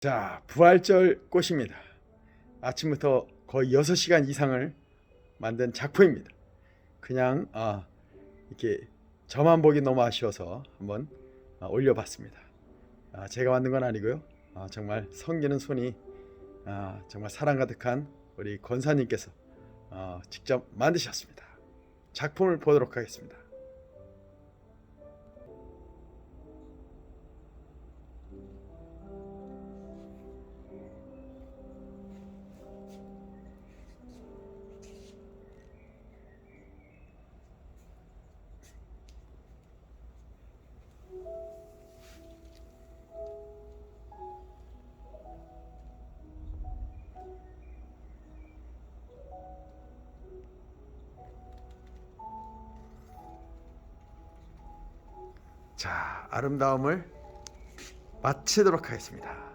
자, 부활절 꽃입니다. 아침부터 거의 6시간 이상을 만든 작품입니다. 그냥 아, 이렇게 저만 보기 너무 아쉬워서 한번 아, 올려봤습니다. 아, 제가 만든 건 아니고요. 아, 정말 성기는 손이 아, 정말 사랑 가득한 우리 권사님께서 아, 직접 만드셨습니다. 작품을 보도록 하겠습니다. 자, 아름다움을 마치도록 하겠습니다.